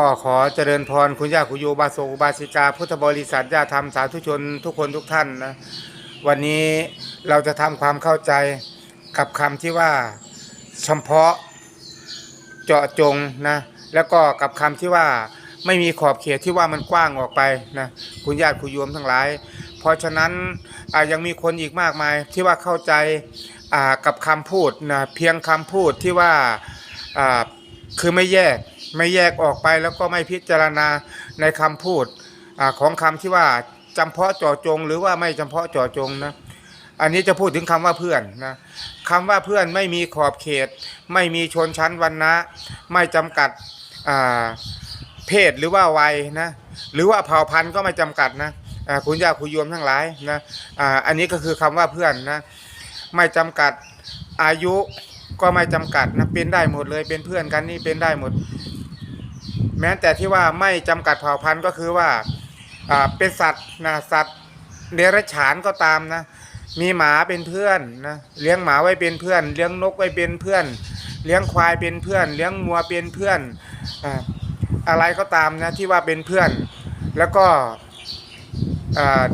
ก็ขอเจริญพรคุณย่าคุณโยบาโสอุบาสิกา พุทธบริษัทญาธรรมสาธุชนทุกคนทุกท่านนะวันนี้เราจะทำความเข้าใจกับคำที่ว่าเฉพาะเจาะจงนะแล้วก็กับคำที่ว่าไม่มีขอบเขตที่ว่ามันกว้างออกไปนะคุณญาติคุณโยมทั้งหลาย เพราะฉะนั้นอ่ายังมีคนอีกมากมายที่ว่าเข้าใจกับคำพูดนะเพียงคำพูดที่ว่าอ่าคือไม่แยก ไม่แยกออกไปแล้วก็ไม่พิจารณาในคำพูดอของคำที่ว่าจำเพาะเจาะจง หรือว่าไม่จำเพาะเจาะจงนะอันนี้จะพูดถึงคำว่าเพื่อนนะคำว่าเพื่อนไม่มีขอบเขต ไม่มีชนชั้นวรรณะ ไม่จำกัดเพศหรือว่าวัยนะหรือว่าเผ่าพันธุ์ก็ไม่จำกัดนะคุณย่าคุณโยมทั้งหลายนะอ,อันนี้ก็คือคำว่าเพื่อนนะไม่จำกัดอายุก็ไม่จำกัดนะเป็นได้หมดเลยเป็นเพื่อนกันนี่เป็นได้หมด แม้แต่ที่ว่าไม่จำกัดเผ่าพันธุ์ก็คือว่าเป็นสัตว์นะสัตว์เดรัจฉานก็ตามนะ มีหมาเป็นเพื่อนนะเลี้ยงหมาไว้เป็นเพื่อน เลี้ยงนกไว้เป็นเพื่อน เลี้ยงควายเป็นเพื่อน เลี้ยงงัวเป็นเพื่อนอะไรก็ตามนะที่ว่าเป็นเพื่อน แล้วก็อ่า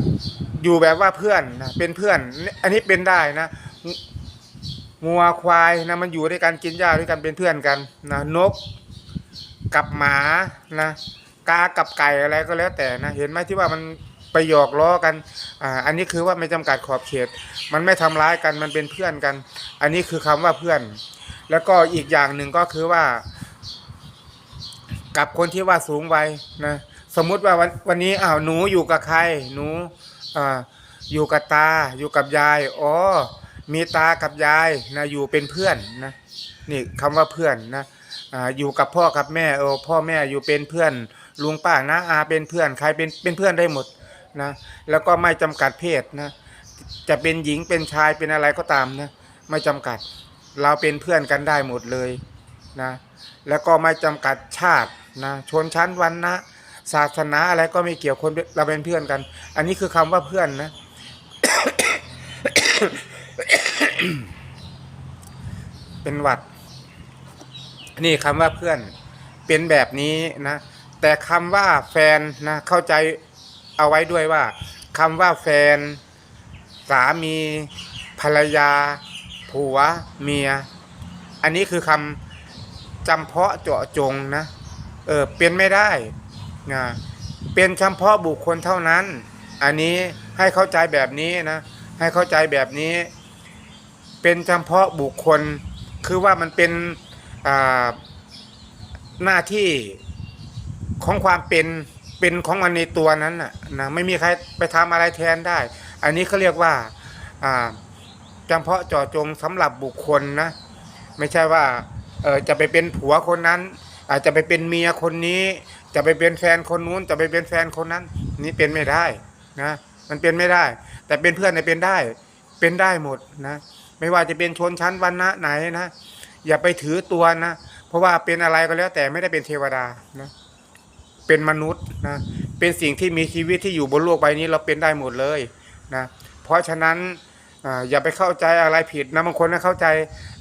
อยู่แบบว่าเพื่อนนะเป็นเพื่อน อันนี้เป็นได้นะงัวควายนะมันอยู่ด้วยกันกินหญ้าด้วยกันเป็นเพื่อนกันนะนก กับหมานะกากับไก่อะไรก็แล้วแต่นะเห็นไหมที่ว่ามันไปหยอกล้อกันอ่าอันนี้คือว่าไม่จำกัดขอบเขต มันไม่ทำร้ายกันมันเป็นเพื่อนกัน อันนี้คือคำว่าเพื่อน แล้วก็อีกอย่างหนึ่งก็คือว่า กับคนที่ว่าสูงวัยนะสมมุติว่าวันวันนี้อ้าวหนูอยู่กับใครหนูอ่าอยู่กับตา อยู่กับยายอ๋อมีตากับยายนะอยู่เป็นเพื่อนนะนี่คำว่าเพื่อนนะ อ่าอยู่กับพ่อกับแม่เออพ่อแม่อยู่เป็นเพื่อนลุงป้านะอาเป็นเพื่อนใครเป็นเป็นเพื่อนได้หมดนะแล้วก็ไม่จำกัดเพศนะจะเป็นหญิงเป็นชายเป็นอะไรก็ตามนะไม่จำกัดเราเป็นเพื่อนกันได้หมดเลยนะแล้วก็ไม่จำกัดชาตินะชนชั้นวรรณะศาสนาอะไรก็ไม่เกี่ยวคนเราเป็นเพื่อนกัน อันนี้คือคำว่าเพื่อนนะเป็นหวัด นี่คำว่าเพื่อนเป็นแบบนี้นะ แต่คำว่าแฟนนะเข้าใจเอาไว้ด้วยว่าคำว่าแฟน สามี ภรรยา ผัว เมีย อันนี้คือคำจำเพาะเจาะจงนะ เออเป็นไม่ได้นะเป็นเฉพาะบุคคลเท่านั้น อันนี้ให้เข้าใจแบบนี้นะ ให้เข้าใจแบบนี้ เป็นเฉพาะบุคคล คือว่ามันเป็น หน้าที่ของความเป็นเป็นของมันในตัวนั้นน่ะนะไม่มีใครไปทำอะไรแทนได้ อันนี้เขาเรียกว่าจำเพาะเจาะจงสำหรับบุคคลนะ ไม่ใช่ว่าจะไปเป็นผัวคนนั้น อาจจะไปเป็นเมียคนนี้ จะไปเป็นแฟนคนนู้น จะไปเป็นแฟนคนนั้น นี่เป็นไม่ได้นะมันเป็นไม่ได้ แต่เป็นเพื่อนเนี่ยเป็นได้ เป็นได้หมดนะ ไม่ว่าจะเป็นชนชั้นวรรณะไหนนะ อย่าไปถือตัวนะ เพราะว่าเป็นอะไรก็แล้วแต่ไม่ได้เป็นเทวดานะ เป็นมนุษย์นะ เป็นสิ่งที่มีชีวิตที่อยู่บนโลกใบนี้เราเป็นได้หมดเลยนะ เพราะฉะนั้นออย่าไปเข้าใจอะไรผิดนะบางคนนะเข้าใจ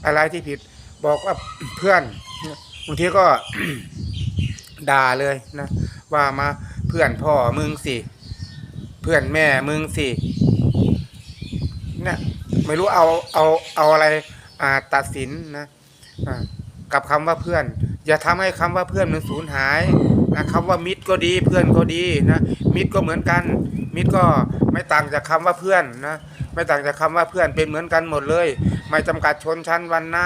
อะไรที่ผิด บอกว่าเพื่อนบางทีก็ด่าเลยนะ ว่ามาเพื่อนพ่อมึงสิเพื่อนแม่มึงสิเนี่ยไม่รู้เอาเอาเอาอะไรอ่าตัดสินนะ กับคำว่าเพื่อน อย่าทำให้คำว่าเพื่อนมันสูญหายนะคำว่ามิตรก็ดีเพื่อนก็ดีนะมิตรก็เหมือนกัน มิตรก็ไม่ต่างจากคำว่าเพื่อนนะไม่ต่างจากคำว่าเพื่อนเป็นเหมือนกันหมดเลย ไม่จำกัดชนชั้นวรรณะ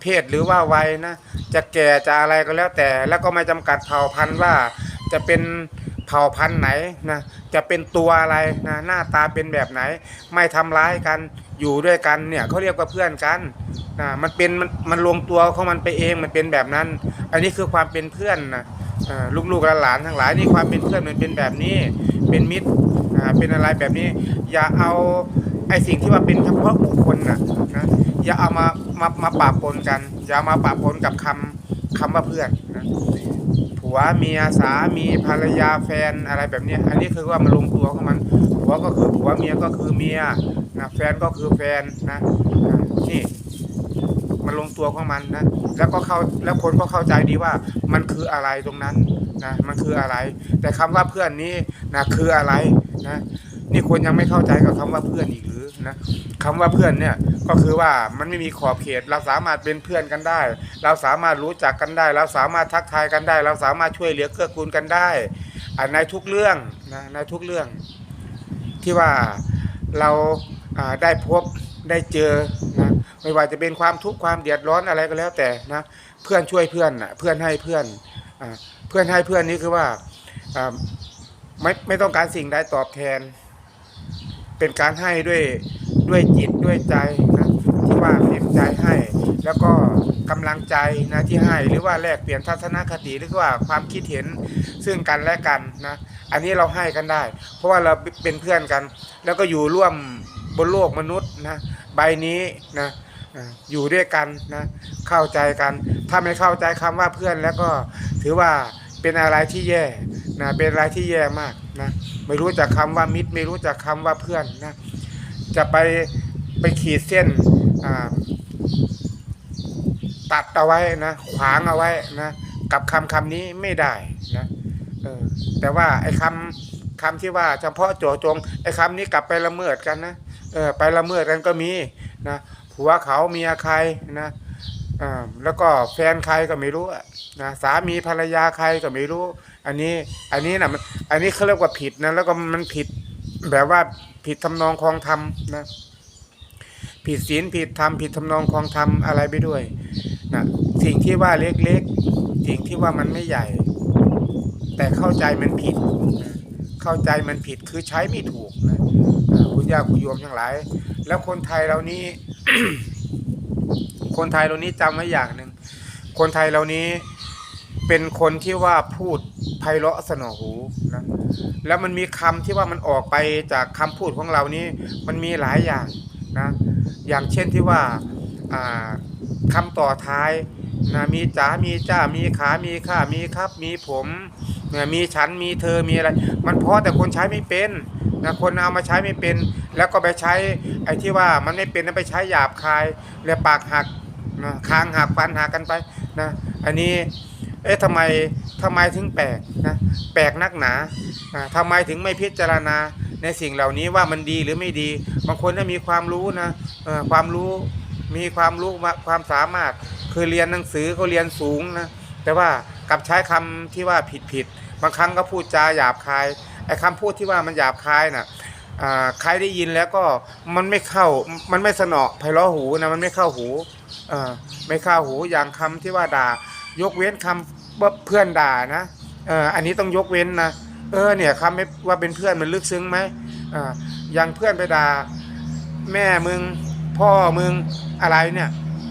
เพศหรือว่าวัยนะจะแก่จะอะไรก็แล้วแต่ แล้วก็ไม่จำกัดเผ่าพันธุ์ว่าจะเป็น เผ่าพันธุ์ไหนนะจะเป็นตัวอะไรนะหน้าตาเป็นแบบไหน ไม่ทำร้ายกันอยู่ด้วยกันเนี่ยเขาเรียกว่าเพื่อนกันนะมันเป็นมันมันลงตัวของมันไปเองมันเป็นแบบนั้น อันนี้คือความเป็นเพื่อนนะลูกๆหลานทั้งหลายนี่ความเป็นเพื่อนมันเป็นแบบนี้ เป็นมิตรอ่าเป็นอะไรแบบนี้ อย่าเอาไอ้สิ่งที่ว่าเป็นเฉพาะบุคคลนะนะอย่าเอามามามาปะปนกัน อย่ามาปะปนกับคำคำว่าเพื่อนนะ ผัวเมียสามีภรรยาแฟนอะไรแบบนี้อันนี้คือว่ามันลงตัวของมันผัวก็คือผัวเมียก็คือเมียนะแฟนก็คือแฟนนะนี่มันลงตัวของมันนะแล้วก็เข้าแล้วคนก็เข้าใจดีว่ามันคืออะไรตรงนั้นนะมันคืออะไร แต่คำว่าเพื่อนนี้นะคืออะไรนะ นี่คนยังไม่เข้าใจกับคำว่าเพื่อนอีกหรือนะคำว่าเพื่อนเนี่ยก็คือว่ามันไม่มีขอบเขต เราสามารถเป็นเพื่อนกันได้ เราสามารถรู้จักกันได้ เราสามารถทักทายกันได้ เราสามารถช่วยเหลือเกื้อกูลกันได้อ่าในทุกเรื่องนะในทุกเรื่อง ที่ว่าเราได้พบได้เจอนะไม่ว่าจะเป็นความทุกข์ความเดือดร้อนอะไรก็แล้วแต่นะเพื่อนช่วยเพื่อนนะเพื่อนให้เพื่อนเพื่อนให้เพื่อนนี่คือว่าไม่ไม่ต้องการสิ่งใดตอบแทน เป็นการให้ด้วยด้วยจิตด้วยใจนะที่ว่าเต็มใจให้ แล้วก็กำลังใจนะที่ให้หรือว่าแลกเปลี่ยนทัศนคติหรือว่าความคิดเห็นซึ่งกันและกันนะอันนี้เราให้กันได้ เพราะว่าเราเป็นเพื่อนกัน แล้วก็อยู่ร่วมบนโลกมนุษย์นะใบนี้นะอ่าอยู่ด้วยกันนะเข้าใจกัน ถ้าไม่เข้าใจคำว่าเพื่อนแล้วก็ถือว่า เป็นอะไรที่แย่นะเป็นอะไรที่แย่มากนะไม่รู้จักคำว่ามิตร ไม่รู้จักคำว่าเพื่อนนะจะไปไปขีดเส้นตัดเอาไว้นะขวางเอาไว้นะกับคำคำนี้ไม่ได้นะออแต่ว่าไอ้คำคำที่ว่าเฉพาะโจจงไอ้คำนี้กลับไปละเมิดกันนะออไปละเมิดกันก็มีนะผัวเขาเมียใครนะ แล้วก็แฟนใครก็ไม่รู้นะสามีภรรยาใครก็ไม่รู้ อันนี้อันนี้นะมันอันนี้เขาเรียกว่าผิดนะแล้วก็มันผิดแบบว่าผิดทำนองคลองธรรมนะผิดศีลผิดธรรมผิดทำนองคลองธรรมอะไรไปด้วยนะสิ่งที่ว่าเล็กๆสิ่งที่ว่ามันไม่ใหญ่ แต่เข้าใจมันผิดนะเข้าใจมันผิดคือใช้ไม่ถูกนะคุณย่าคุณโยมทั้งหลาย แล้วคนไทยเรานี้ คนไทยเรานี้จำไว้อย่างหนึ่งคนไทยเรานี้เป็นคนที่ว่าพูดไพเราะสนอหูนะแล้วมันมีคำที่ว่ามันออกไปจากคำพูดของเรานี้มันมีหลายอย่างนะอย่างเช่นที่ว่าอ่าคำต่อท้ายนะมีจ๋ามีจ้ามีขามีข้ามีครับ มีผมเนี่ยมีฉันมีเธอมีอะไร มันเพราะแต่คนใช้ไม่เป็นนะคนเอามาใช้ไม่เป็น แล้วก็ไปใช้ไอ้ที่ว่ามันไม่เป็นนั้นไปใช้หยาบคายแล้วปากหัก นะคางหักฟันหักกันไปนะอันนี้เอ๊ะทำไมทำไมถึงแปลกนะแปลกนักหนาทำไมถึงไม่พิจารณาในสิ่งเหล่านี้ว่ามันดีหรือไม่ดี บางคนน่ะมีความรู้นะความรู้มีความรู้ความสามารถคือเรียนหนังสือเขาเรียนสูงนะแต่ว่ากับใช้คำที่ว่าผิดผิดบางครั้งก็พูดจาหยาบคายไอ้คำพูดที่ว่ามันหยาบคายน่ะอ่าใครได้ยินแล้วก็มันไม่เข้ามันไม่สนอไพเราะหูนะมันไม่เข้าหู เอ่าไม่เข้าหูอย่างคำที่ว่าด่า ยกเว้นคำว่าเพื่อนด่านะเอออันนี้ต้องยกเว้นนะเออเนี่ยคำไม่ว่าเป็นเพื่อนมันลึกซึ้งไหมอ่าอย่างเพื่อนไปด่าแม่มึงพ่อมึงอะไรเนี่ย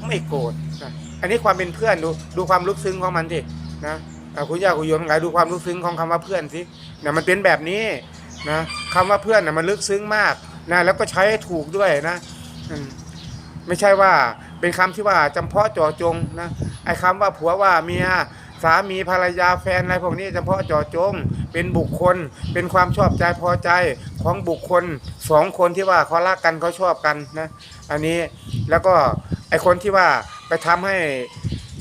ไม่โกรธนะอันนี้ความเป็นเพื่อนดูดูความลึกซึ้งของมันสินะคุณย่าคุณโยมหลายดูความลึกซึ้งของคำว่าเพื่อนสิเนี่ยมันเป็นแบบนี้นะคำว่าเพื่อนน่ะมันลึกซึ้งมากนะแล้วก็ใช้ถูกด้วยนะอืไม่ใช่ว่า เป็นคำที่ว่าจำเพาะเจ่อจงนะไอ้คำว่าผัวว่าเมียสามีภรรยาแฟนอะไรพวกนี้จำเพาะเจ่อจง เป็นบุคคล เป็นความชอบใจพอใจของบุคคลสองคนที่ว่าเขารักกันเขาชอบกันนะอันนี้แล้วก็ไอ้คนที่ว่าไปทำให้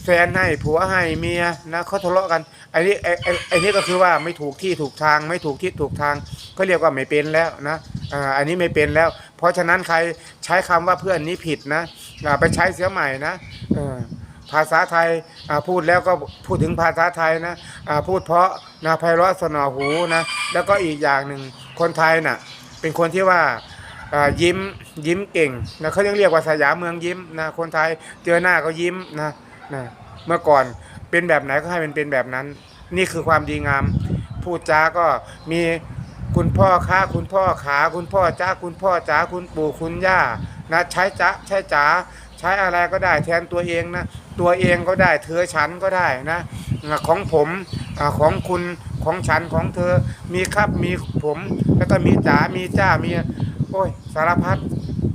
แฟนให้ผัวให้เมียนะเขาทะเลาะกันไอ้นี่ไอ้ไอ้นี่ก็คือว่าไม่ถูกที่ถูกทาง ไม่ถูกที่ถูกทางก็เรียกว่าไม่เป็นแล้วนะอ่าอันนี้ไม่เป็นแล้ว เพราะฉะนั้นใครใช้คำว่าเพื่อนนี้ผิดนะ ไปใช้เสียใหม่นะอภาษาไทยพูดแล้วก็พูดถึงภาษาไทยนะพูดเพราะนะไพเราะสนอหูนะแล้วก็อีกอย่างหนึ่งคนไทยน่ะเป็นคนที่ว่าอ่ายิ้มยิ้มเก่งนะเขายังเรียกว่าสยามเมืองยิ้มนะคนไทยเจอหน้าก็ยิ้มนะนะเมื่อก่อนเป็นแบบไหนก็ให้มันเป็นแบบนั้น นี่คือความดีงาม พูดจาก็มี คุณพ่อค้าคุณพ่อขาคุณพ่อจ้าคุณพ่อจ๋าคุณปู่คุณย่านะใช้จ้าใช้จ๋าใช้อะไรก็ได้แทนตัวเองนะตัวเองก็ได้เธอฉันก็ได้นะของผมของคุณของฉันของเธอมีครับมีผมแล้วก็มีจ๋ามีจ้ามีโอ้ยสารพัด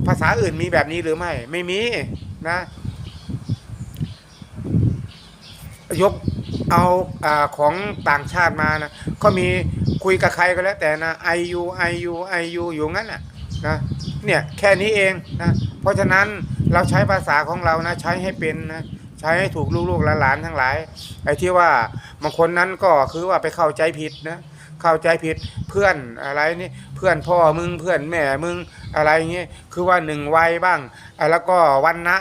ภาษาอื่นมีแบบนี้หรือไม่ ไม่มีนะ ยก เอาอของต่างชาติมานะก็มีคุยกับใครก็แล้วแต่นะไอยูไอยูไอยูอยู่งั้นน่ะนะเนี่ยแค่นี้เองนะเพราะฉะนั้นเราใช้ภาษาของเรานะใช้ให้เป็นนะใช้ให้ถูกลูกๆหลานๆทั้งหลายไอ้ที่ว่าบางคนนั้นก็คือว่าไปเข้าใจผิดนะเข้าใจผิดเพื่อนอะไรนี่เพื่อนพ่อมึงเพื่อนแม่มึงอะไรเงี้ยคือว่าหนึ่งวัยบ้างอะแล้วก็วันน่ะ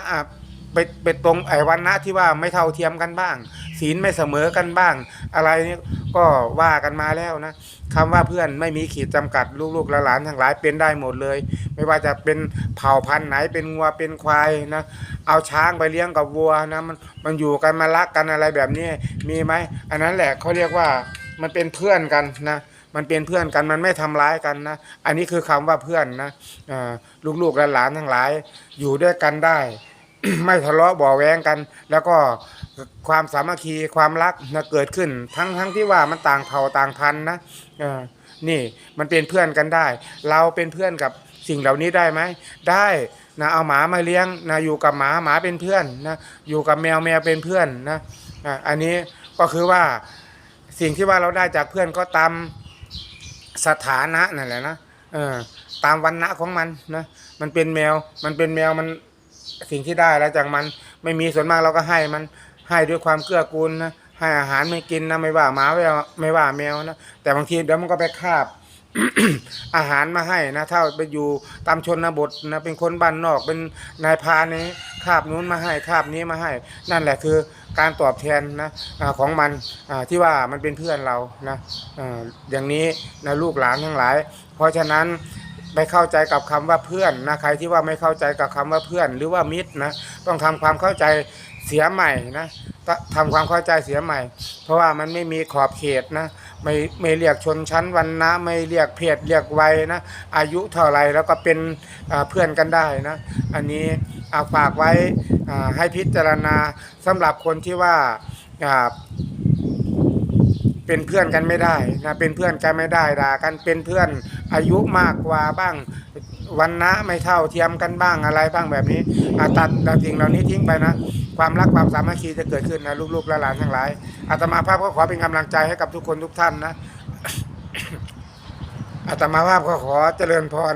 ไปไปตรงไอ้วันนะที่ว่าไม่เท่าเทียมกันบ้าง ศีลไม่เสมอกันบ้าง อะไรนี่ก็ว่ากันมาแล้วนะคำว่าเพื่อนไม่มีขีดจำกัดลูกๆหลานทั้งหลายเป็นได้หมดเลย ไม่ว่าจะเป็นเผ่าพันธุ์ไหนเป็นงัวเป็นควายนะเอาช้างไปเลี้ยงกับวัวนะมันมันอยู่กันมารักกันอะไรแบบนี้มีไหมอันนั้นแหละเขาเรียกว่ามันเป็นเพื่อนกันนะมันเป็นเพื่อนกันมันไม่ทำร้ายกันนะ อันนี้คือคำว่าเพื่อนนะอ่าลูกๆหลานทั้งหลายอยู่ด้วยกันได้ ไม่ทะเลาะบ่อแว้งกัน แล้วก็ความสามัคคีความรักนะเกิดขึ้น ทั้งทั้งที่ว่ามันต่างเผ่าต่างพันธุ์นะออนี่มันเป็นเพื่อนกันได้ เราเป็นเพื่อนกับสิ่งเหล่านี้ได้ไหมได้นะเอาหมามาเลี้ยงนะอยู่กับหมาหมาเป็นเพื่อนนะอยู่กับแมวแมวเป็นเพื่อนนะอะอันนี้ก็คือว่าสิ่งที่ว่าเราได้จากเพื่อนก็ตามสถานะนั่นแหละนะเออตามวันณะของมันนะมันเป็นแมวมันเป็นแมวมัน สิ่งที่ได้แล้วจากมันไม่มีส่วนมากเราก็ให้มันให้ด้วยความเกื้อกูลนะให้อาหารไม่กินนะไม่ว่าหมาไม่ว่าไม่ว่าแมวนะแต่บางทีเดี๋ยวมันก็ไปคาบอาหารมาให้นะถ้าไปอยู่ตามชนบทนะเป็นคนบ้านนอกเป็นนายพานนี้คาบนู้นมาให้คาบนี้มาให้ นั่นแหละคือการตอบแทนนะอาของมันที่ว่ามันเป็นเพื่อนเรานะอ่าอย่างนี้นะลูกหลานทั้งหลาย เพราะฉะนั้น ไปเข้าใจกับคำว่าเพื่อนนะใครที่ว่าไม่เข้าใจกับคำว่าเพื่อน หรือว่ามิตรนะต้องทำความเข้าใจเสียใหม่นะก็ทำความเข้าใจเสียใหม่ เพราะว่ามันไม่มีขอบเขตนะไม่ไม่เรียกชนชั้นวันนะไม่เรียกเพศเรียกวัยนะอายุเท่าไรแล้วก็เป็นเพื่อนกันได้นะอันนี้อาฝากไว้ให้พิจารณาสำหรับคนที่ว่าเป็นเพื่อนกันไม่ได้นะเป็นเพื่อนกันไม่ได้ด่ากันเป็นเพื่อน อายุมากกว่าบ้างวันนะไม่เท่าเทียมกันบ้างอะไรบ้างแบบนี้อาตัดสิ่งเหล่านี้ทิ้งไปนะ ความรักความสามัคคีจะเกิดขึ้นนะลูกๆและหลานทั้งหลายอาตมาภาพก็ขอเป็นกำลังใจให้กับทุกคนทุกท่านนะอาตมาภาพก็ขอเจริญพร